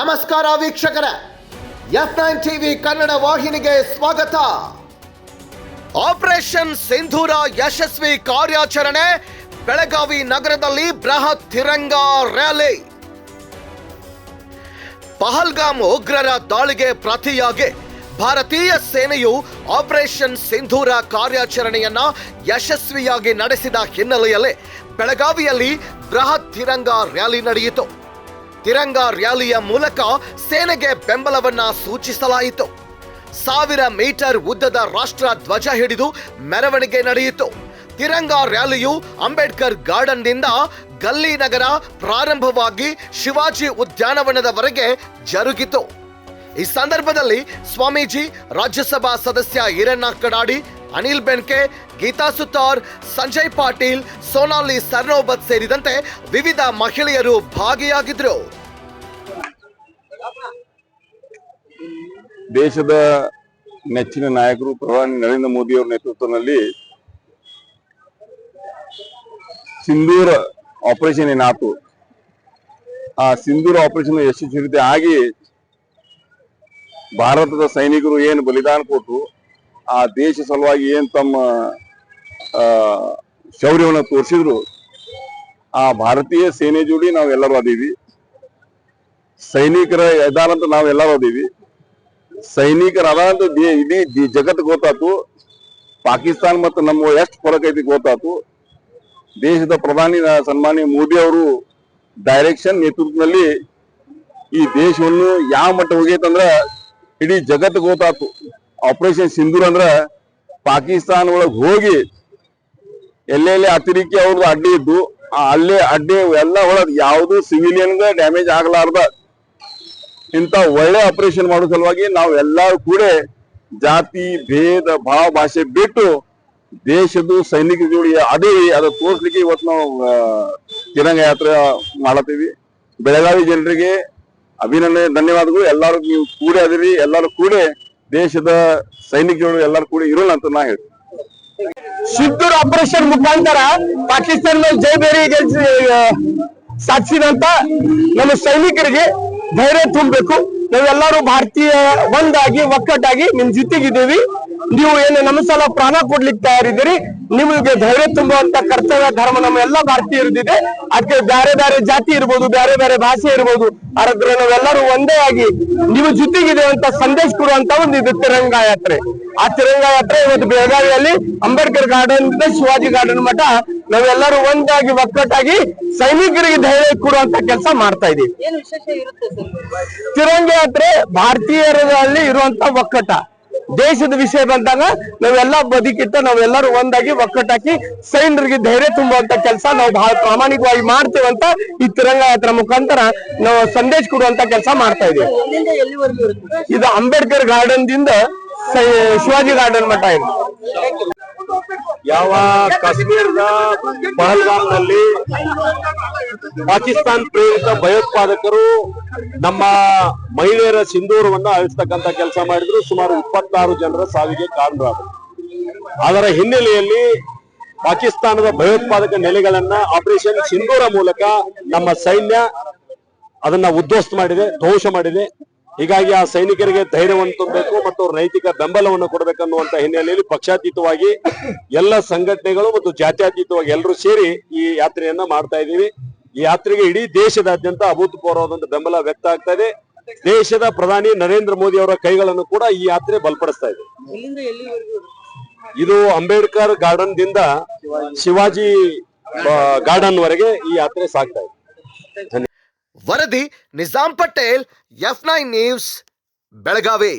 ನಮಸ್ಕಾರ ವೀಕ್ಷಕರ. F nine TV Kannada ವಾಹಿನಿಗೆ ಸ್ವಾಗತ. ಆಪರೇಷನ್ ಸಿಂಧೂರ ಯಶಸ್ವಿ ಕಾರ್ಯಾಚರಣೆ ಬೆಳಗಾವಿ ನಗರದಲ್ಲಿ ಬೃಹತ್ ತಿರಂಗ ರ್ಯಾಲಿ. ಪಹಲ್ಗಾಮ್ ಉಗ್ರರ ದಾಳಿಗೆ ಪ್ರತಿಯಾಗಿ ಭಾರತೀಯ ಸೇನೆಯು ಆಪರೇಷನ್ ಸಿಂಧೂರ ಕಾರ್ಯಾಚರಣೆಯನ್ನ ಯಶಸ್ವಿಯಾಗಿ ನಡೆಸಿದ ಹಿನ್ನೆಲೆಯಲ್ಲಿ ಬೆಳಗಾವಿಯಲ್ಲಿ ಬೃಹತ್ ತಿರಂಗ ರ್ಯಾಲಿ ನಡೆಯಿತು. ತಿರಂಗ ರ್ಯಾಲಿಯ ಮೂಲಕ ಸೇನೆಗೆ ಬೆಂಬಲವನ್ನ ಸೂಚಿಸಲಾಯಿತು. ಸಾವಿರ ಮೀಟರ್ ಉದ್ದದ ರಾಷ್ಟ್ರ ಧ್ವಜ ಹಿಡಿದು ಮೆರವಣಿಗೆ ನಡೆಯಿತು. ತಿರಂಗ ರ್ಯಾಲಿಯು ಅಂಬೇಡ್ಕರ್ ಗಾರ್ಡನ್ನಿಂದ ಗಲ್ಲಿ ನಗರ ಪ್ರಾರಂಭವಾಗಿ ಶಿವಾಜಿ ಉದ್ಯಾನವನದವರೆಗೆ ಜರುಗಿತು. ಈ ಸಂದರ್ಭದಲ್ಲಿ ಸ್ವಾಮೀಜಿ ರಾಜ್ಯಸಭಾ ಸದಸ್ಯ ಈರಣ್ಣ ಕಡಾಡಿ ಅನಿಲ್ ಬೆನ್ಕೆ ಗೀತಾ ಸುತಾರ್ ಸಂಜಯ್ ಪಾಟೀಲ್, ಸೋನಾಲಿ ಸರ್ನೋಬತ್ ಸೇರಿದಂತೆ ವಿವಿಧ ಮಹಿಳೆಯರು ಭಾಗಿಯಾಗಿದ್ರು. ದೇಶದ ನೆಚ್ಚಿನ ನಾಯಕರು ಪ್ರಧಾನಿ ನರೇಂದ್ರ ಮೋದಿ ಅವರ ನೇತೃತ್ವದಲ್ಲಿ ಸಿಂಧೂರ ಆಪರೇಷನ್ ಏನಾತು ಆ ಸಿಂಧೂರ ಆಪರೇಷನ್ ಯಶಸ್ವಿ ಆಗಿ ಭಾರತದ ಸೈನಿಕರು ಏನು ಬಲಿದಾನ ಕೊಟ್ಟರು ಆ ದೇಶ ಸಲುವಾಗಿ ಏನ್ ತಮ್ಮ ಶೌರ್ಯವನ್ನು ತೋರಿಸಿದ್ರು, ಆ ಭಾರತೀಯ ಸೇನೆ ಜೋಡಿ ನಾವೆಲ್ಲರೂ ಅದೀವಿ ಸೈನಿಕರ ಎದಾರಂತ ನಾವೆಲ್ಲರೂ ಅದೀವಿ ಸೈನಿಕರ ಅದಂತ ದೇ- ಇಡೀ ಜಗತ್ತು ಗೊತ್ತಾತು. ಪಾಕಿಸ್ತಾನ ಮತ್ತು ನಮ್ಮ ಎಷ್ಟು ಫರಕ್ ಐತಿ ಗೊತ್ತಾತು. ದೇಶದ ಪ್ರಧಾನಿ ಸನ್ಮಾನ್ಯ ಮೋದಿ ಅವರು ಡೈರೆಕ್ಷನ್ ನೇತೃತ್ವದಲ್ಲಿ ಈ ದೇಶವನ್ನು ಯಾವ ಮಟ್ಟ ಹೋಗೈತಂದ್ರ ಇಡೀ ಜಗತ್ತು ಗೊತ್ತಾತು. ಆಪರೇಷನ್ ಸಿಂಧೂರ್ ಅಂದ್ರ ಪಾಕಿಸ್ತಾನ ಒಳಗ್ ಹೋಗಿ ಎಲ್ಲೆಲ್ಲಿ ಅತಿರಿಕ್ತಿ ಅವ್ರದ್ದು ಅಡ್ಡಿ ಇದ್ದು, ಅಲ್ಲೇ ಅಡ್ಡಿ ಎಲ್ಲ ಒಳಗ್ ಯಾವುದು ಸಿವಿಲಿಯನ್ ಡ್ಯಾಮೇಜ್ ಆಗಲಾರ್ದ ಇಂತ ಒಳ್ಳೆ ಆಪರೇಷನ್ ಮಾಡೋ ಸಲುವಾಗಿ ನಾವು ಎಲ್ಲರೂ ಕೂಡ ಜಾತಿ, ಭೇದ, ಭಾವ, ಭಾಷೆ ಬಿಟ್ಟು ದೇಶದ ಸೈನಿಕ ಜೋಡಿ ಅದೇ ಅದ ತೋರ್ಸ್ಲಿಕ್ಕೆ ಇವತ್ತು ನಾವು ತಿರಂಗ ಯಾತ್ರೆ ಮಾಡತ್ತೀವಿ. ಬೆಳಗಾವಿ ಜನರಿಗೆ ಅಭಿನಂದನೆ, ಧನ್ಯವಾದಗಳು. ಎಲ್ಲರೂ ನೀವು ಕೂಡ ಅದಿರಿ, ಎಲ್ಲರೂ ಕೂಡ ದೇಶದ ಸೈನಿಕರು ಎಲ್ಲರೂ ಕೂಡ ಇರೋಲ್ಲ ಅಂತ ನಾ ಹೇಳ್ತೀನಿ. ಸಿದ್ದೂರ್ ಆಪರೇಷನ್ ಮುಖಾಂತರ ಪಾಕಿಸ್ತಾನ ಮೇಲೆ ಜೈ ಬೇರಿ ಸಾಧಿಸಿದಂತ ನಮ್ಮ ಸೈನಿಕರಿಗೆ ಧೈರ್ಯ ತುಂಬಬೇಕು. ನಾವೆಲ್ಲರೂ ಭಾರತೀಯ ಒಂದಾಗಿ, ಒಕ್ಕಟ್ಟಾಗಿ ನಿಮ್ ಜೊತೆಗಿದ್ದೀವಿ. ನೀವು ಏನು ನಮ್ಮ ಸಲ ಪ್ರಾಣ ಕೊಡ್ಲಿಕ್ಕೆ ತಯಾರಿದ್ದೀರಿ ನಿಮಗೆ ಧೈರ್ಯ ತುಂಬುವಂತ ಕರ್ತವ್ಯ ಧರ್ಮ ನಮ್ಮ ಎಲ್ಲ ಭಾರತೀಯರದಿದೆ ಅದಕ್ಕೆ ಬೇರೆ ಬೇರೆ ಜಾತಿ ಇರ್ಬೋದು ಬೇರೆ ಬೇರೆ ಭಾಷೆ ಇರ್ಬೋದು ಆದ್ರೆ ನಾವೆಲ್ಲರೂ ಒಂದೇ ಆಗಿ ನೀವು ಜೊತೆಗಿದೆ ಅಂತ ಸಂದೇಶ ಕೊಡುವಂತ ಒಂದು ಇದು ತಿರಂಗ ಯಾತ್ರೆ. ಆ ತಿರಂಗ ಯಾತ್ರೆ ಇವತ್ತು ಬೆಳಗಾವಿಯಲ್ಲಿ ಅಂಬೇಡ್ಕರ್ ಗಾರ್ಡನ್ ಇಂದ ಶಿವಾಜಿ ಗಾರ್ಡನ್ ಮಠ ನಾವೆಲ್ಲರೂ ಒಂದಾಗಿ ಒಕ್ಕಟ್ಟಾಗಿ ಸೈನಿಕರಿಗೆ ಧೈರ್ಯ ಕೊಡುವಂತ ಕೆಲಸ ಮಾಡ್ತಾ ಇದೀವಿ ತಿರಂಗ ಯಾತ್ರೆ ಭಾರತೀಯರಲ್ಲಿ ಇರುವಂತ ಒಕ್ಕಟ ದೇಶದ ವಿಷಯ ಬಂದಾಗ ನಾವೆಲ್ಲ ಬದುಕಿಟ್ಟ ನಾವೆಲ್ಲರೂ ಒಂದಾಗಿ ಒಕ್ಕಟ್ಟಾಕಿ ಸೈನಿಕರಿಗೆ ಧೈರ್ಯ ತುಂಬುವಂತ ಕೆಲಸ ನಾವು ಬಹಳ ಪ್ರಾಮಾಣಿಕವಾಗಿ ಮಾಡ್ತೇವಂತ ಈ ತಿರಂಗ ಯಾತ್ರಾ ಮುಖಾಂತರ ನಾವು ಸಂದೇಶ ಕೊಡುವಂತ ಕೆಲಸ ಮಾಡ್ತಾ ಇದೀವಿ ಇದು ಅಂಬೇಡ್ಕರ್ ಗಾರ್ಡನ್ ದಿಂದ ಶಿವಾಜಿ ಗಾರ್ಡನ್ ಮಠ ಇದೆ. ಯಾವ ಕಾಶ್ಮೀರದ ಪಹಲ್ಗಾಮ್ನಲ್ಲಿ ಪಾಕಿಸ್ತಾನ್ ಪ್ರೇರಿತ ಭಯೋತ್ಪಾದಕರು ನಮ್ಮ ಮಹಿಳೆಯರ ಸಿಂಧೂರವನ್ನ ಅಳಿಸ್ತಕ್ಕಂತ ಕೆಲಸ ಮಾಡಿದ್ರು. ಸುಮಾರು ಇಪ್ಪತ್ತಾರು ಜನರ ಸಾವಿಗೆ ಕಾರಣರಾದರು. ಅದರ ಹಿನ್ನೆಲೆಯಲ್ಲಿ ಪಾಕಿಸ್ತಾನದ ಭಯೋತ್ಪಾದಕ ನೆಲೆಗಳನ್ನ ಆಪರೇಷನ್ ಸಿಂಧೂರ ಮೂಲಕ ನಮ್ಮ ಸೈನ್ಯ ಅದನ್ನ ಉದ್ಧ್ವಸ್ತ ಮಾಡಿದೆ, ಧ್ವಂಸ ಮಾಡಿದೆ. ಹೀಗಾಗಿ ಆ ಸೈನಿಕರಿಗೆ ಧೈರ್ಯವನ್ನು ತುಂಬಬೇಕು ಮತ್ತು ನೈತಿಕ ಬೆಂಬಲವನ್ನು ಕೊಡಬೇಕನ್ನುವಂತ ಹಿನ್ನೆಲೆಯಲ್ಲಿ ಪಕ್ಷಾತೀತವಾಗಿ ಎಲ್ಲ ಸಂಘಟನೆಗಳು ಮತ್ತು ಜಾತ್ಯಾತೀತವಾಗಿ ಎಲ್ಲರೂ ಸೇರಿ ಈ ಯಾತ್ರೆಯನ್ನ ಮಾಡ್ತಾ ಇದ್ದೀವಿ. ಈ ಯಾತ್ರೆಗೆ ಇಡೀ ದೇಶದಾದ್ಯಂತ ಅಭೂತಪೂರ್ವವಾದಂತ ಬೆಂಬಲ ವ್ಯಕ್ತ ಆಗ್ತಾ ಇದೆ. ದೇಶದ ಪ್ರಧಾನಿ ನರೇಂದ್ರ ಮೋದಿ ಅವರ ಕೈಗಳನ್ನು ಕೂಡ ಈ ಯಾತ್ರೆ ಬಲಪಡಿಸ್ತಾ ಇದೆ. ಇದು ಅಂಬೇಡ್ಕರ್ ಗಾರ್ಡನ್ ದಿಂದ ಶಿವಾಜಿ ಗಾರ್ಡನ್ ವರೆಗೆ ಈ ಯಾತ್ರೆ ಸಾಗ್ತಾ ಇದೆ. ವರದಿ Nizam Patel F nine news Belagavi.